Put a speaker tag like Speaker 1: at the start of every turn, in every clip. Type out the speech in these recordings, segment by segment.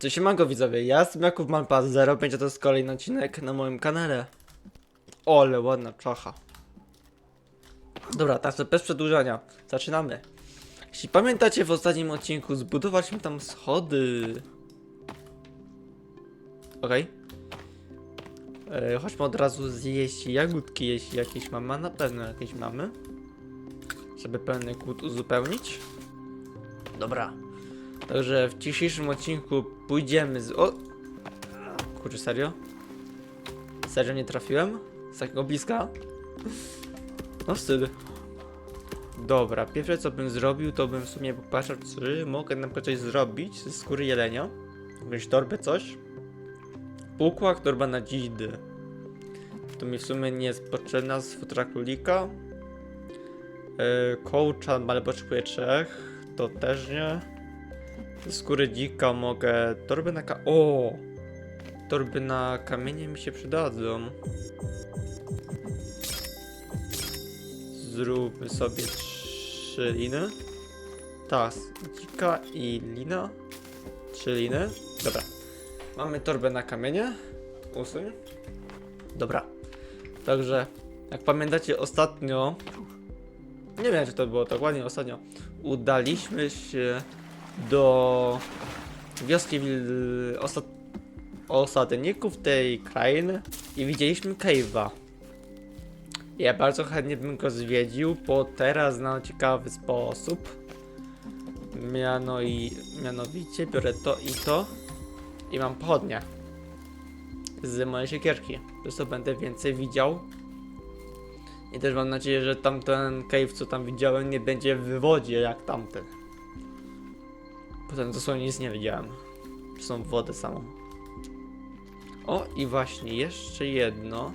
Speaker 1: Cześć siemanko widzowie, ja jestem Jakub Malpa 05, a to jest kolejny odcinek na moim kanale. Ole, ładna czacha. Dobra, także bez przedłużania, zaczynamy. Jeśli pamiętacie w ostatnim odcinku, zbudowaliśmy tam schody. Okej. E, Chodźmy od razu zjeść jagódki, jeśli jakieś mamy, na pewno jakieś mamy. Żeby pełny kłód uzupełnić. Dobra. Także w dzisiejszym odcinku pójdziemy z... O! Kurczę, serio? Serio nie trafiłem? Z takiego bliska? No wstyd. Dobra, pierwsze co bym zrobił, to bym w sumie popatrzył, czy mogę na przykład coś zrobić ze skóry jelenia. Jakąś torbę, coś. Pukłak, torba na dzidy. To mi w sumie nie jest potrzebna z futra królika. Yy, kołcza, ale potrzebuję trzech. To też nie. Skóry dzika mogę. Torby na ka. O! Torby na kamienie mi się przydadzą. Zróbmy sobie trzy liny. Tak, dzika i lina. Trzy liny. Dobra. Mamy torbę na kamienie. Usuń. Dobra. Także, jak pamiętacie ostatnio. Nie wiem, czy to było dokładnie ostatnio. Udaliśmy się do wioski osad osadników tej krainy i widzieliśmy cave'a. Ja bardzo chętnie bym go zwiedził, bo teraz na ciekawy sposób. Miano i, mianowicie biorę to i to i mam pochodnie z mojej siekierki. Przez to będę więcej widział. I też mam nadzieję, że tamten cave, co tam widziałem, nie będzie w wodzie jak tamten. Potem dosłownie nic nie widziałem. Są wodę samą. O i właśnie, jeszcze jedno.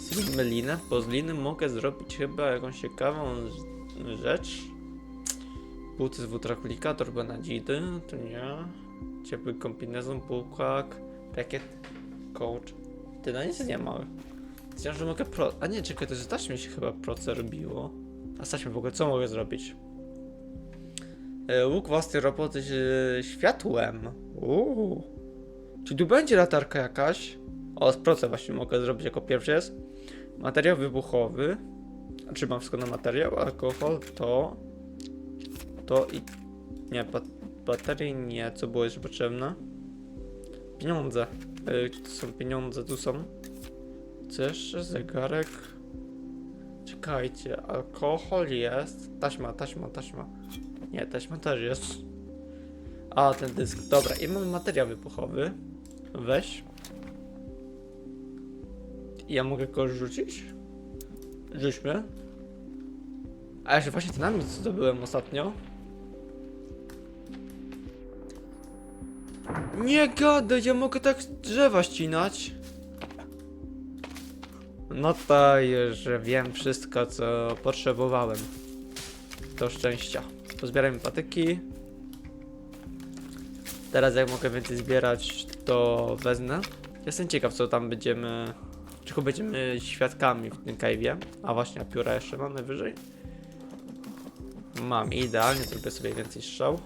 Speaker 1: Zróbmy linę, bo z liny mogę zrobić chyba jakąś ciekawą rzecz. Buty z wutrakulika, torba na dzidy, to nie. Ciepły kombinezon, półkłak, pakiet, coach. Ty no nic nie ma. Chciałem, że mogę pro... A nie, czekaj, to z taśmy się chyba proce robiło. A staśmy w ogóle, co mogę zrobić? E, Łuk własnej roboty z światłem. Uuu. Czy tu będzie latarka jakaś? O, proce właśnie mogę zrobić jako pierwszy jest. Materiał wybuchowy. A czy mam wszystko na materiał? Alkohol, to. To i. Nie, bat baterii nie. Co było jeszcze potrzebne? Pieniądze. E, tu są pieniądze? Tu są. Co jeszcze? Zegarek. Czekajcie, alkohol jest. Taśma, taśma, taśma. Nie, taśma też jest. A, ten dysk. Dobra, i mamy materiał wybuchowy. Weź. Ja mogę go rzucić? Rzućmy. A jeszcze właśnie ten co zdobyłem ostatnio. Nie gadaj, ja mogę tak drzewa ścinać. No to że wiem wszystko, co potrzebowałem. Do szczęścia. Pozbierajmy patyki. Teraz jak mogę więcej zbierać, to wezmę. Jestem ciekaw, co tam będziemy... Czy będziemy świadkami w tym cave'ie. A właśnie, a pióra jeszcze mam najwyżej. Mam, idealnie, zrobię sobie więcej strzał.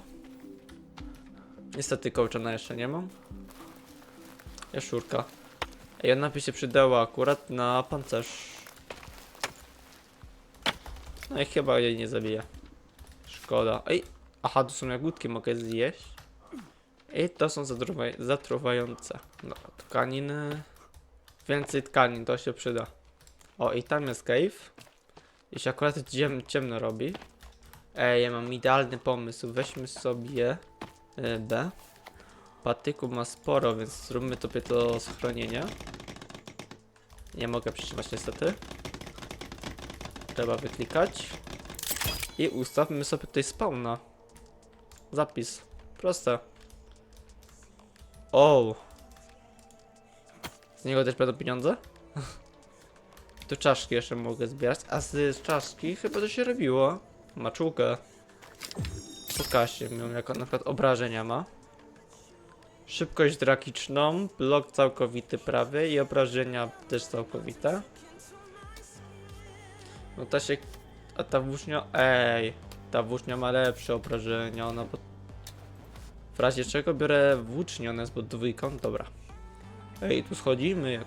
Speaker 1: Niestety kołczana jeszcze nie mam. Jaszczurka. Ej, ona by się przydała akurat na pancerz. No i chyba jej nie zabije. Szkoda. Ej, aha, tu są jagódki, mogę zjeść. I to są zatruwa- zatruwające. No, tkaniny. Więcej tkanin, to się przyda. O, i tam jest cave. Jeśli akurat ciem ciemno robi. Ej, ja mam idealny pomysł. Weźmy sobie y, B. Patyku ma sporo, więc zróbmy sobie to schronienie. Nie mogę przytrzymać niestety. Trzeba wyklikać. I ustawmy sobie tutaj spawna. Zapis. Proste. O. Z niego też będą pieniądze? tu czaszki jeszcze mogę zbierać, a z czaszki chyba to się robiło. Maczułkę. Pokażcie mi ją, jako na przykład obrażenia ma. Szybkość drakiczną, blok całkowity prawy i obrażenia też całkowite. No ta się... A ta włócznia... Ej! Ta włócznia ma lepsze obrażenia, ona bo... W razie czego biorę włócznie, ona jest pod dwójką, dobra. Ej, tu schodzimy.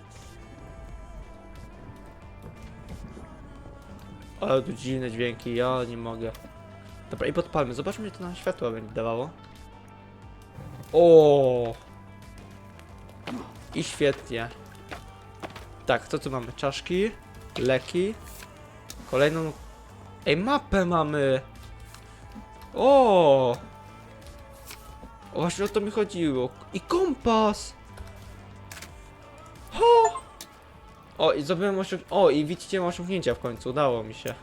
Speaker 1: Ale tu dziwne dźwięki, ja nie mogę. Dobra, i podpalmy, zobaczmy, ile to nam światła będzie dawało. O! I świetnie. Tak, co tu mamy? Czaszki, leki, kolejną... Ej, mapę mamy! O! O, Właśnie o to mi chodziło. I kompas! Ho! O, i zrobiłem osiąg... O, i widzicie, mam osiągnięcia w końcu, udało mi się.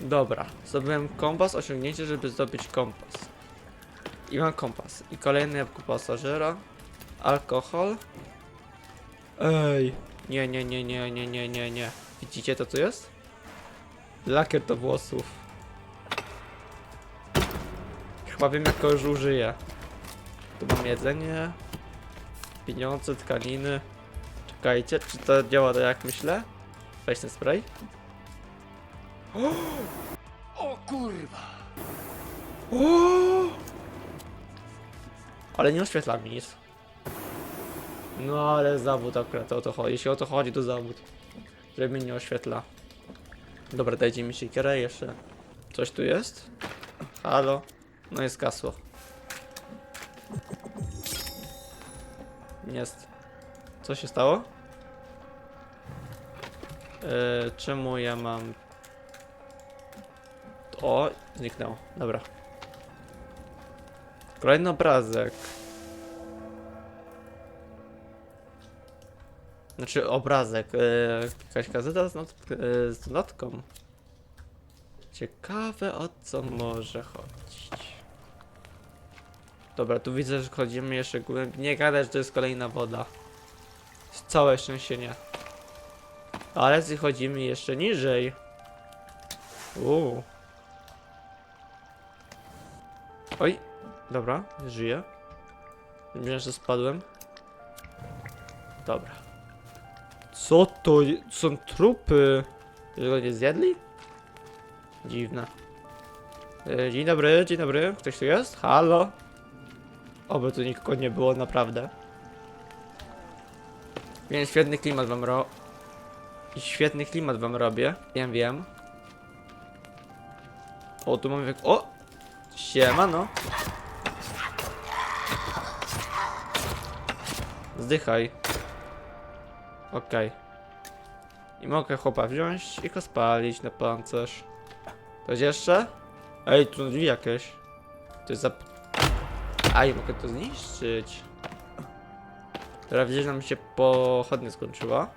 Speaker 1: Dobra, zdobyłem kompas, osiągnięcie, żeby zdobyć kompas. I mam kompas. I kolejny jabłko pasażera. Alkohol. Ej. Nie, nie, nie, nie, nie, nie, nie, nie. Widzicie to co jest? Lakier do włosów. Chyba wiem jak go już użyję. Tu mam jedzenie. Pieniądze, tkaniny. Czekajcie, czy to działa tak jak myślę? Weź ten spray.
Speaker 2: O kurwa!
Speaker 1: O! Ale nie oświetla mi nic. No ale zawód akurat o to chodzi. Jeśli o to chodzi, to zawód. Że mi nie oświetla. Dobra, dajcie mi siekierę jeszcze. Coś tu jest? Halo? No jest kasło. Jest. Co się stało? Yy, czemu ja mam... O, zniknęło. Dobra. Kolejny obrazek. Znaczy obrazek. E, jakaś gazeta z, not, e, z notką. Ciekawe o co może chodzić. Dobra, tu widzę, że chodzimy jeszcze głębiej. Nie gadać, że to jest kolejna woda. Całe szczęście nie. Ale chodzimy jeszcze niżej. Uuu. Oj, dobra, żyję. Wiem, że spadłem. Dobra. Co to są trupy? Że go nie zjedli? Dziwne. E, Dzień dobry, dzień dobry. Ktoś tu jest? Halo? Oby tu nikogo nie było, naprawdę. Więc świetny klimat wam ro... Świetny klimat wam robię. Wiem, wiem. O, tu mamy... jak- O! Siema, no. Zdychaj. Okej. I mogę chłopa wziąć i go spalić na pancerz. Coś jeszcze? Ej, tu drzwi jakieś. To jest zap... Aj, mogę to zniszczyć. Teraz widzę, że nam się pochodnie skończyła.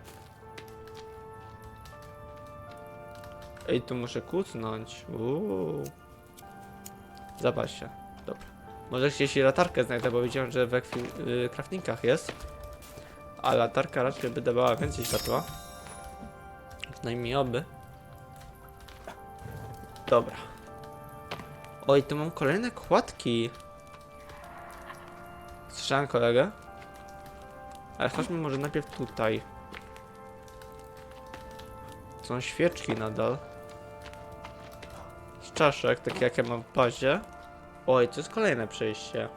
Speaker 1: Ej, tu muszę kucnąć. Uuu. Zapal się. Dobra. Może jeśli latarkę znajdę, bo widziałem, że w y, craftnikach jest. A latarka raczej by dawała więcej światła. Przynajmniej oby. Dobra. Oj, tu mam kolejne kładki. Słyszałem kolegę. Ale chodźmy może najpierw tutaj. Są świeczki nadal. Z czaszek, takie jak ja mam w bazie. Oj, to jest kolejne przejście.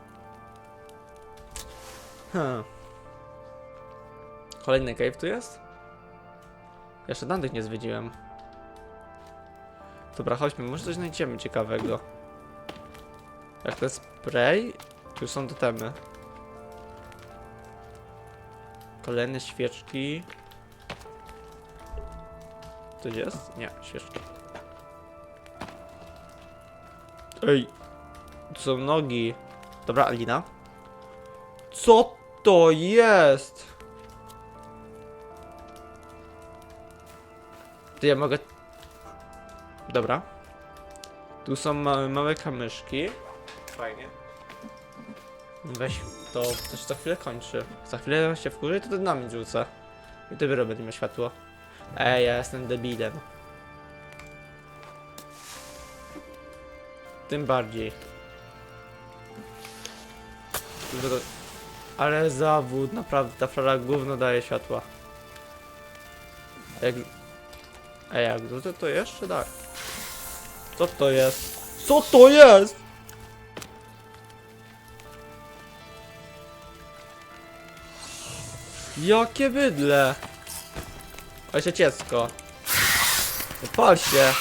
Speaker 1: Hmm. Kolejny cave tu jest? Jeszcze tamtych nie zwiedziłem. Dobra, chodźmy, może coś znajdziemy ciekawego. Jak to spray? Tu są totemy. Kolejne świeczki. To jest? Nie, świeczki. Ej, tu są nogi. Dobra, Alina. Co to jest? To ja mogę... Dobra. Tu są małe, małe kamyszki. Fajnie. Weź to, to się za chwilę kończy. Za chwilę się wkurzy, to dynamit rzucę. I dopiero będzie miał światło. Ej, ja jestem debilem. Tym bardziej. Ale zawód, naprawdę, ta flora gówno daje światła. Jak... A jak rzucę to jeszcze tak. Co to jest? Co to jest? Jakie bydle! Ale się ciecko. Pal się.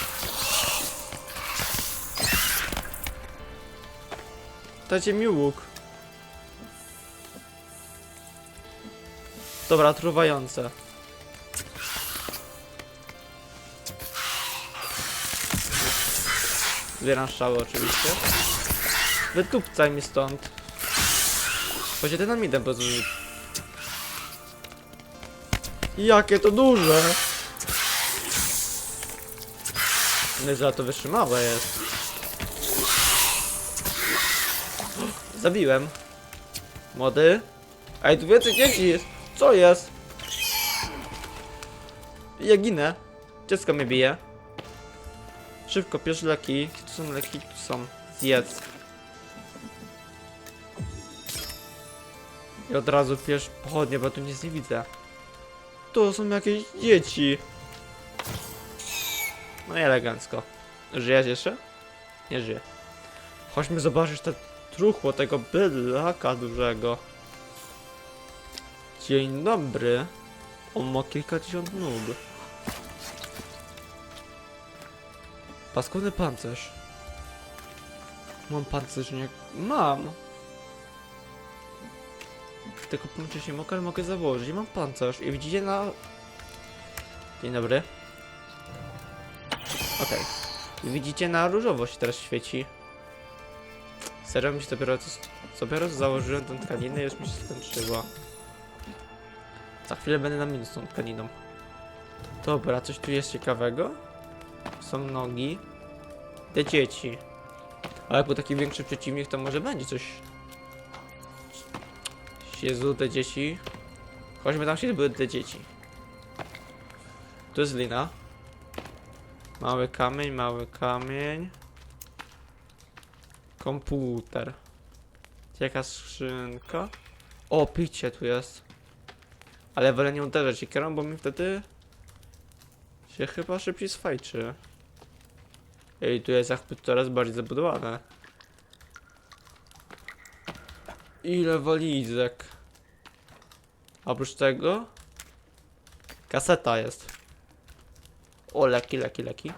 Speaker 1: Dajcie mi łuk. Dobra, truwające. Zbieram strzały oczywiście. Wytupcaj mi stąd. Chodźcie dynamitem, bo... z- Jakie to duże! Nie, że to wytrzymałe jest. Zabiłem. Młody? Ej, tu więcej dzieci jest! Co jest? Ja ginę. Dziecko mnie bije. Szybko, bierz leki. Tu są leki? Tu są. Zjedz. I od razu bierz pochodnie, bo tu nic nie widzę. To są jakieś dzieci. No i elegancko. Żyjesz jeszcze? Nie żyje. Chodźmy zobaczyć te truchło tego bydlaka dużego. Dzień dobry. On ma kilkadziesiąt nóg. Paskudny pancerz. Mam pancerznik. Mam. Tylko pancerz nie mogę, mogę założyć. Mam pancerz. I widzicie na... Dzień dobry. Okej. I Widzicie na różowo się teraz świeci. Serio mi się dopiero, dopiero założyłem tę tkaninę już mi się skończyła. Za chwilę będę na minus tą tkaniną. Dobra, coś tu jest ciekawego. Są nogi. Te dzieci. Ale był taki większy przeciwnik, to może będzie coś. Jezu, te dzieci. Chodźmy tam, gdzie były te dzieci. Tu jest lina. Mały kamień, mały kamień. Komputer. Jaka skrzynka? O, picie tu jest. Ale wolę nie uderzać siekierą, bo mi wtedy się chyba szybciej sfajczy. Ej, tu jest jakby coraz bardziej zabudowane. Ile walizek. Oprócz tego kaseta jest. O, leki, leki, leki.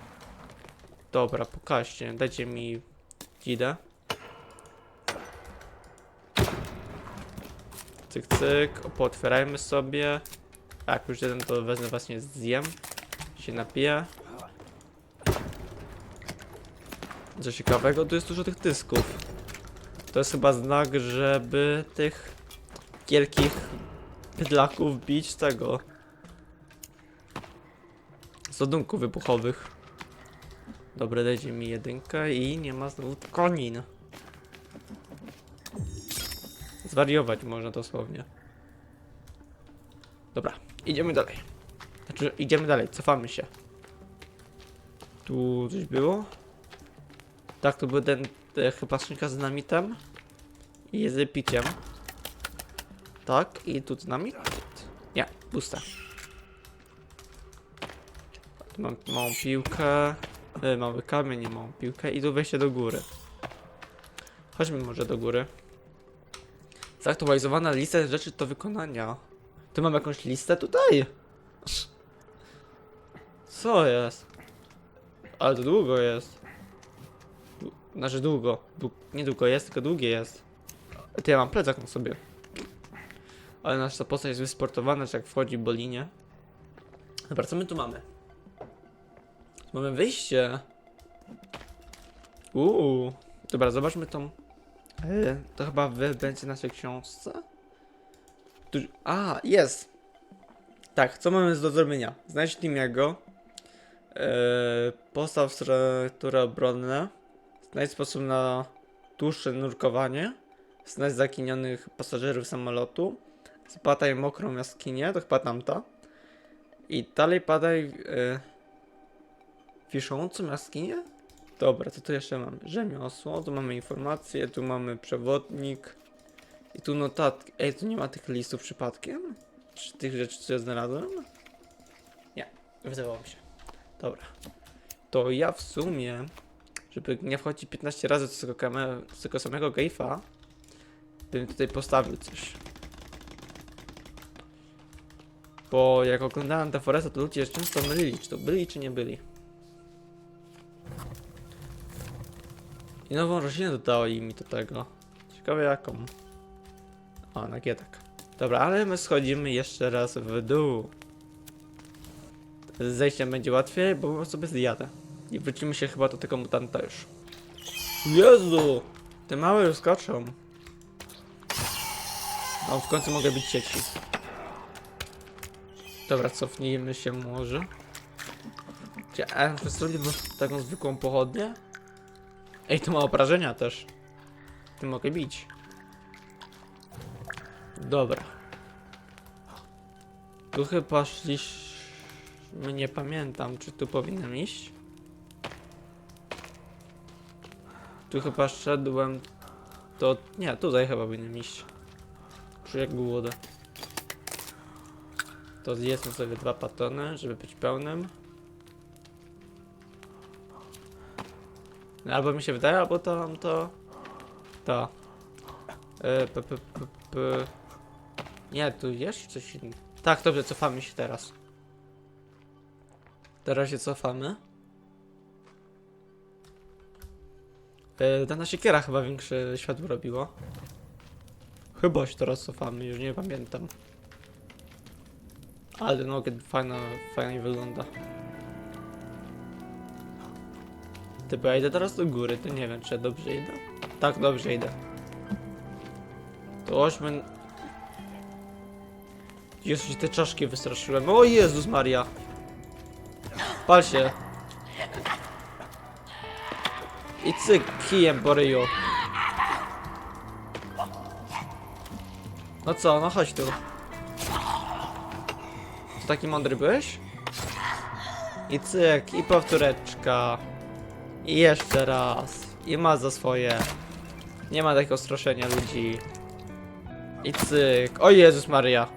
Speaker 1: Dobra, pokażcie, dajcie mi dzidę. Cyk, cyk, pootwierajmy sobie. A jak już jeden, to wezmę właśnie zjem. Się napiję. Co ciekawego, tu jest dużo tych dysków. To jest chyba znak, żeby tych wielkich bydlaków bić tego. Z ładunków wybuchowych. Dobra, dajcie mi jedynkę i nie ma znowu konin. Zwariować można dosłownie. Dobra, idziemy dalej. Znaczy, idziemy dalej, cofamy się. Tu coś było? Tak, to był ten e, chyba skrzynka z dynamitem. I z piciem. Tak, i tu dynamit? Nie, pusta. Tu mam małą piłkę. E, mały kamień i małą piłkę. I tu wejście do góry. Chodźmy może do góry. Zaktualizowana lista rzeczy do wykonania. Tu mam jakąś listę tutaj? Co jest? Ale to długo jest. Znaczy długo. Dłu nie długo jest, tylko długie jest. Ty ja mam plecak na sobie. Ale nasza postać jest wysportowana, że jak wchodzi bolinie. Dobra, co my tu mamy? Mamy wyjście. Uuu. Dobra, zobaczmy tą. E, to chyba wy będzie naszej książce. Tu... A, jest. Tak, co mamy do zrobienia? Znajdź Timiego. E, postaw strukturę obronne. Znajdź sposób na dłuższe nurkowanie. Znajdź zaginionych pasażerów samolotu. Zbadaj mokrą jaskinię, to chyba tamta. I dalej padaj e, wiszącą jaskinię? Dobra, co tu jeszcze mamy? Rzemiosło, tu mamy informacje, tu mamy przewodnik. I tu notatki. Ej, tu nie ma tych listów przypadkiem? Czy tych rzeczy, co ja znalazłem? Nie, wydawało mi się. Dobra. To ja w sumie, żeby nie wchodzić 15 razy z tego, kame- z tego samego gejfa, bym tutaj postawił coś. Bo jak oglądałem te Foresta, to ludzie często mylili, czy to byli, czy nie byli. I nową roślinę dodali mi do tego. Ciekawe jaką. O, na tak. Dobra, ale my schodzimy jeszcze raz w dół. Z zejściem będzie łatwiej, bo sobie zjadę. I wrócimy się chyba do tego mutanta już. Jezu! Te małe już skaczą. No, w końcu mogę być sieci. Dobra, cofnijmy się może. Czy a ja zrobię taką zwykłą pochodnię? Ej, to ma obrażenia też. Ty mogę bić. Dobra. Tu chyba szliśmy... Nie pamiętam, czy tu powinienem iść. Tu chyba szedłem... To... Nie, tutaj chyba powinienem iść. Czuję jak głodę. To zjedzmy sobie dwa patony, żeby być pełnym. No, Albo mi się wydaje, albo to nam to... To. E, p, p, p, p. Nie, tu jest coś innego. Tak, dobrze, cofamy się teraz. Teraz się cofamy. E, ta siekiera chyba większe światło robiło. Chyba się teraz cofamy, już nie pamiętam. Ale no, fajna, fajnie wygląda. Ty, ja idę teraz do góry, to nie wiem, czy ja dobrze idę. Tak, dobrze idę. To ośmy... Jezu, się te czaszki wystraszyłem. O Jezus Maria! Pal się! I cyk, kijem po. No co, no chodź tu. To taki mądry byłeś? I cyk, i powtóreczka. I jeszcze raz. I ma za swoje. Nie ma takiego straszenia ludzi. I cyk. O Jezus Maria.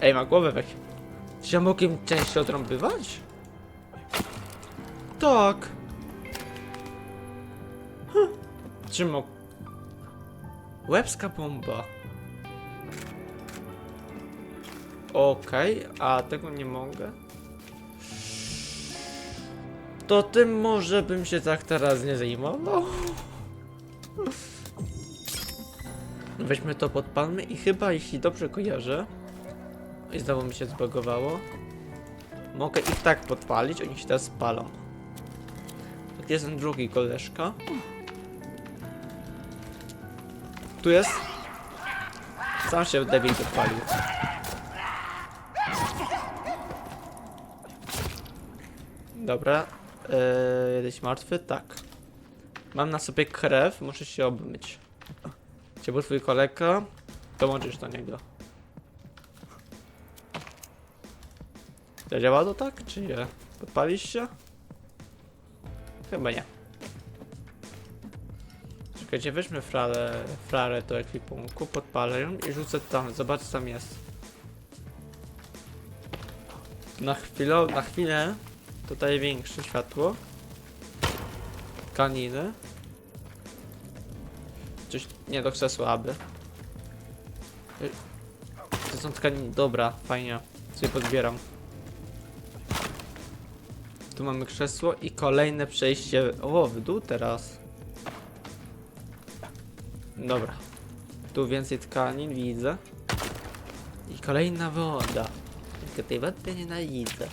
Speaker 1: Ej, ma głowę weź. Czy ja mogłem częściej odrąbywać? Tak. Hm. Czy mógł? Łebska bomba. Okej, a tego nie mogę. To tym może bym się tak teraz nie zajmował. Weźmy to, podpalmy i chyba, jeśli dobrze kojarzę, i znowu mi się zbagowało, mogę ich tak podpalić, oni się teraz spalą. Jest ten drugi koleżka. Tu jest. Sam się debil podpalił. Dobra. Eee, jesteś martwy? Tak. Mam na sobie krew, muszę się obmyć. Gdzie był twój kolega? Dołączysz do niego. Zadziała to tak, czy nie? Podpalisz się? Chyba nie. Czekajcie, weźmy frarę, frarę do ekwipunku, podpalę ją i rzucę tam, zobacz co tam jest. Na chwilę, na chwilę tutaj większe światło. Kaniny. Coś nie do krzesła, aby. Y, To są tkaniny, dobra, fajnie. Sobie podbieram. Tu mamy krzesło i kolejne przejście. O, w dół teraz. Dobra. Tu więcej tkanin widzę. I kolejna woda. Tylko tej wody nienawidzę.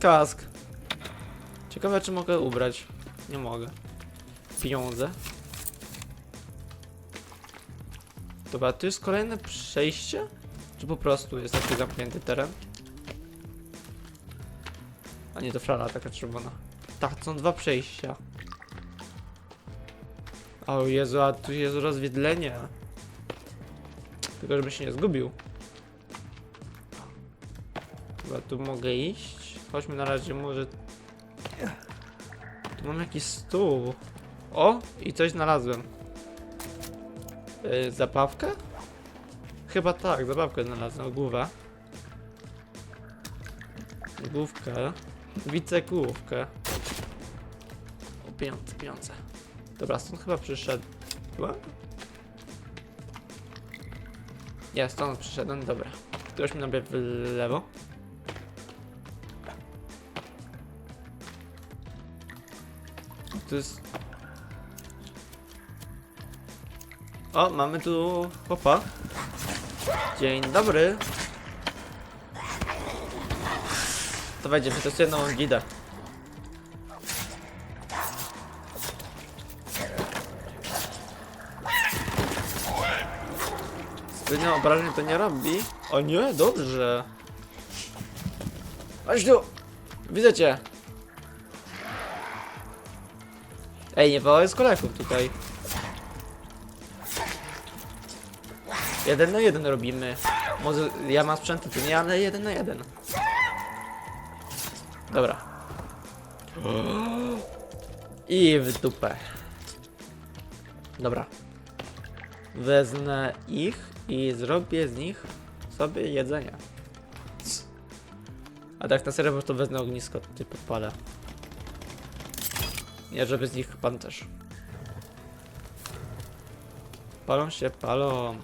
Speaker 1: Kask. Ciekawe czy mogę ubrać. Nie mogę. Pieniądze. Dobra, tu jest kolejne przejście? Czy po prostu jest taki zamknięty teren? A nie, to frala taka czerwona. Tak, są dwa przejścia. O Jezu, a tu jest rozwiedlenie. Tylko żeby się nie zgubił. Chyba tu mogę iść. Chodźmy na razie może... Tu mam jakiś stół. O! I coś znalazłem. Yy, zabawkę? Chyba tak, zabawkę znalazłem. Głowę. Główkę. Widzę główkę. O, pieniądze, pieniądze. Dobra, stąd chyba przyszedł. Chyba? Ja stąd przyszedłem, dobra. Ktoś mi nabie w lewo. To jest... O, mamy tu chłopa. Dzień dobry. To będzie, przetestuję nową gidę. Zbytnio obrażeń to nie robi. O nie, dobrze. Chodź tu! Widzę cię! Ej, nie wołaj z kolegów tutaj. Jeden na jeden robimy. Może ja mam sprzęty, ty nie, ale jeden na jeden. Dobra. I w dupę. Dobra. Wezmę ich i zrobię z nich sobie jedzenie. A tak na serio, to wezmę ognisko, ty podpalę. Nie, żeby z nich pan też. Palą się, palą.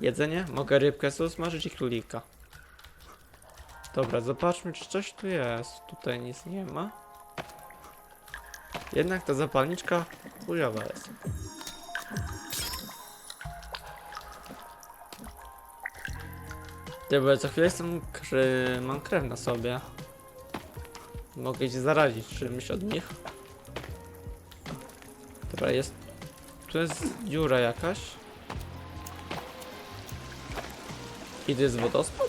Speaker 1: Jedzenie? Mogę rybkę smażyć i królika. Dobra, zobaczmy, czy coś tu jest. Tutaj nic nie ma. Jednak ta zapalniczka chujowa jest. Ty, bo ja co chwilę jestem mam krew na sobie. Mogę się zarazić czymś od nich. Dobra, jest... Tu jest dziura jakaś. I to jest wodospad?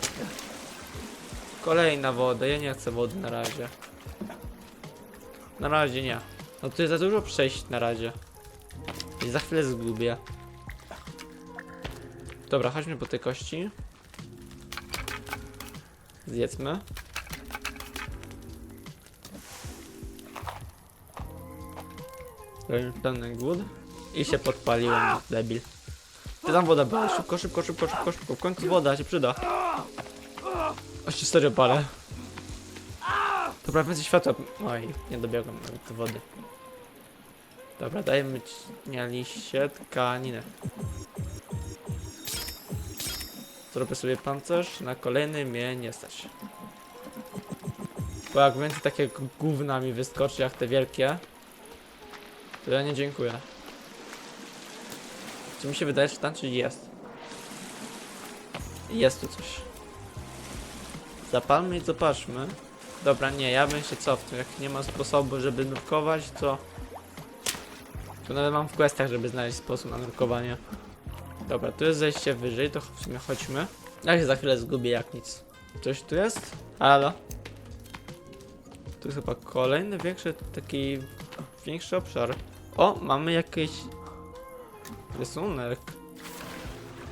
Speaker 1: Kolejna woda, ja nie chcę wody na razie. Na razie nie. No tu jest za dużo przejść na razie. I za chwilę zgubię. Dobra, chodźmy po te kości. Zjedzmy. Pełny głód. I się podpaliłem, debil. Ty tam woda była, szybko, szybko, szybko, szybko, szybko. W końcu woda się przyda. Się serio palę. Dobra, więcej światła. Oj, nie dobiegłem nawet do wody. Dobra, dajemy ci nie liście, tkaninę. Zrobię sobie pancerz, na kolejny mnie nie stać. Bo jak więcej takie gówna mi wyskoczy jak te wielkie, to ja nie dziękuję. Czy mi się wydaje, że tam coś jest? Jest tu coś. Zapalmy i zobaczmy. Dobra, nie, ja bym się cofnął. Jak nie ma sposobu, żeby nurkować, to... To nawet mam w questach, żeby znaleźć sposób na nurkowanie. Dobra, tu jest zejście wyżej, to w sumie chodźmy. Ja się za chwilę zgubię jak nic. Coś tu jest? Halo? Tu jest chyba kolejny większy, taki większy obszar. O, mamy jakiś rysunek.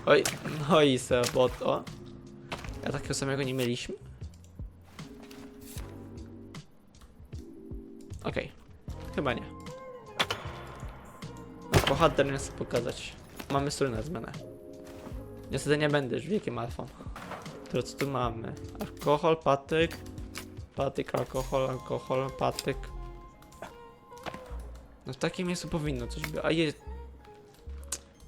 Speaker 1: Oj, no i se, bo to. Ja takiego samego nie mieliśmy? Okej, chyba nie. Bohater nie chcę pokazać. Mamy strój zmianę. Niestety nie będę już wielkim alfą. To co tu mamy? Alkohol, patyk. Patyk, alkohol, alkohol, patyk. No w takim miejscu powinno coś być. A je...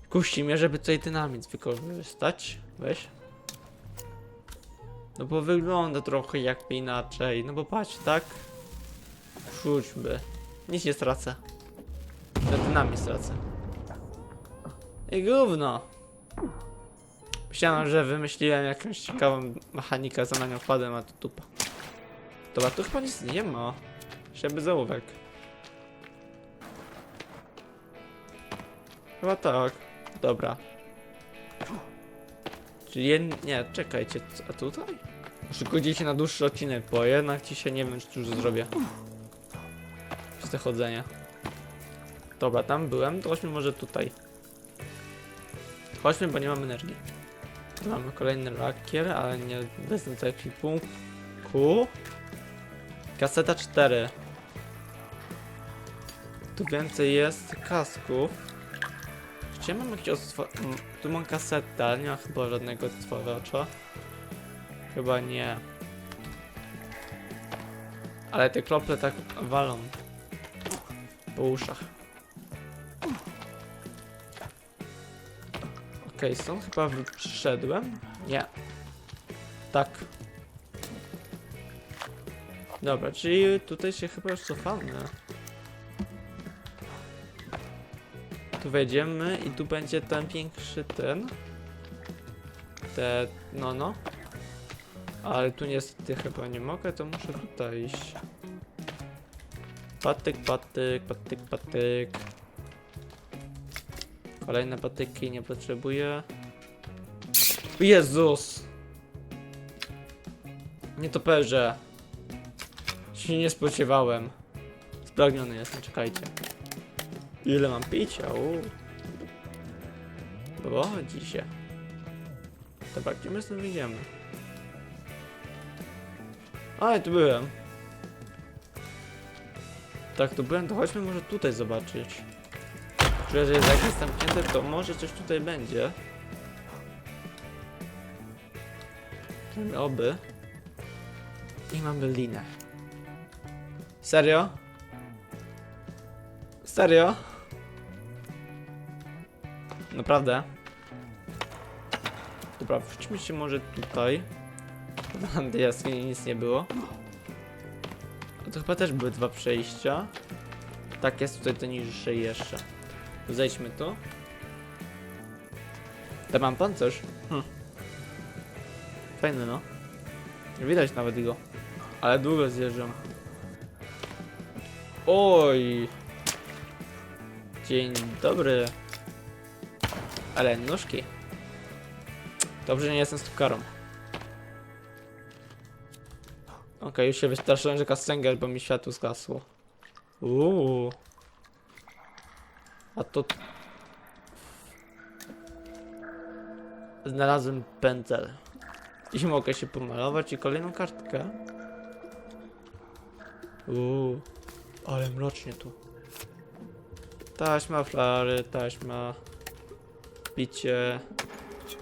Speaker 1: Kuści mnie, żeby tutaj dynamit wykorzystać. Weź. No bo wygląda trochę jakby inaczej. No bo patrz, tak? Rzućmy. Nic nie stracę. Dynamit stracę. I gówno. Myślałem, że wymyśliłem jakąś ciekawą mechanikę, za na nią wpadłem, a to tupa. Dobra, tu chyba nic nie ma. Żeby załówek. Chyba tak. Dobra. Czyli jed... Nie, czekajcie, a tutaj? Szykujcie się na dłuższy odcinek, bo jednak dzisiaj nie wiem, czy już zrobię. Te chodzenie. Dobra, tam byłem, to chodźmy może tutaj. Chodźmy, bo nie mam energii. Tu mamy kolejny lakier, ale nie bez tego ekwipunku. Kaseta 4. Tu więcej jest kasków. Czy mam jakieś odtwor... Tu mam kasetę, ale nie ma chyba żadnego odtwarzacza. Chyba nie. Ale te krople tak walą. Po uszach. Okej, stąd chyba wy- przyszedłem? Nie. Tak. Dobra, czyli tutaj się chyba już cofamy. Tu wejdziemy i tu będzie ten większy ten. Te, no no. Ale tu niestety chyba nie mogę, to muszę tutaj iść. Patyk, patyk, patyk, patyk. Kolejne patyki nie potrzebuję. Jezus! Nie toperze. Się nie spodziewałem. Spragniony jestem, czekajcie. Ile mam picia? Uuu. Powodzi się. Dobra, gdzie my stąd idziemy? A, tu byłem. Tak, tu byłem, to chodźmy może tutaj zobaczyć. Czuję, że jest zamknięte, to może coś tutaj będzie. Oby. I mamy linę. Serio? Serio? Naprawdę? Dobra, wróćmy się może tutaj. Tej jaskini nic nie było. To chyba też były dwa przejścia. Tak, jest tutaj to niższe jeszcze. Zejdźmy tu. To mam pancerz. Hm. Fajny no. Nie widać nawet go. Ale długo zjeżdżam. Oj. Dzień dobry. Ale nóżki. Dobrze, nie jestem stukarą. Okej, już się wystraszyłem, że Kastenger, bo mi światło zgasło. Uuu. A to... Znalazłem pędzel. I mogę się pomalować i kolejną kartkę. Uuu. Ale mrocznie tu. Taśma, flary, taśma. Picie.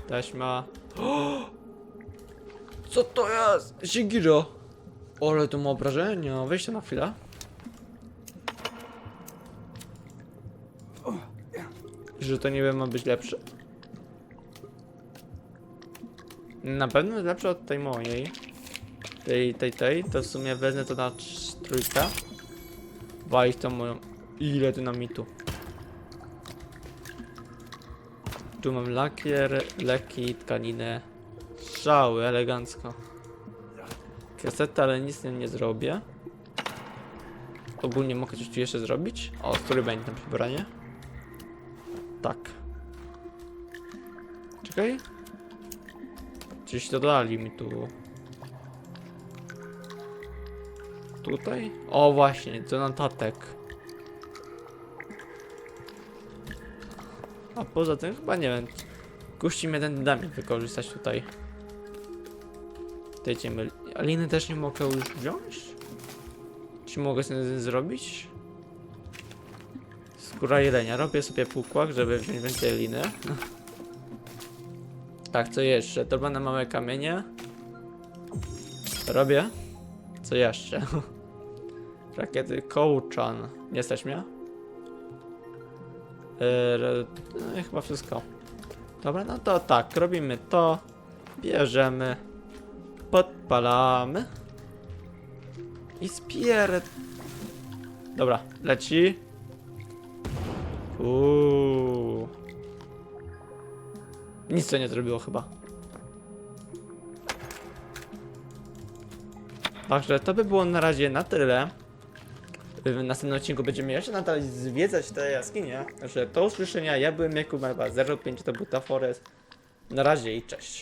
Speaker 1: Taśma. Co to jest? Shigiro! Ale tu ma obrażenia. Weź to na chwilę. Że to nie wiem, ma być lepsze. Na pewno jest lepsze od tej mojej. Tej, tej, tej. To w sumie wezmę to na trójkę. Walić tą moją. Ile dynamitu. Tu mam lakier, leki, tkaninę. Strzały, elegancko. Kaseta, ale nic tym nie zrobię. Ogólnie mogę coś tu jeszcze zrobić? O, który będzie tam przebranie? Tak. Czekaj. Czyś to dali mi tu. Tutaj? O właśnie, to notatek. A poza tym chyba nie wiem. Kuści mnie ten dynamit wykorzystać tutaj. Dajcie mi. A liny też nie mogę już wziąć? Czy mogę sobie zrobić? Skóra jelenia. Robię sobie półkłak, żeby wziąć więcej liny. Tak, co jeszcze? Torba na małe kamienie. Robię. Co jeszcze? Rakiety kołczan. Stać mnie? Re- no chyba wszystko. Dobra, no to tak, robimy to. Bierzemy. Podpalamy. I spier... Dobra, leci. Uuu. Nic to nie zrobiło chyba. Także to by było na razie na tyle. W następnym odcinku będziemy jeszcze nadal zwiedzać te jaskinie. Także do usłyszenia. Ja byłem Jakub Malba 05, to był ta Forest. Na razie i cześć.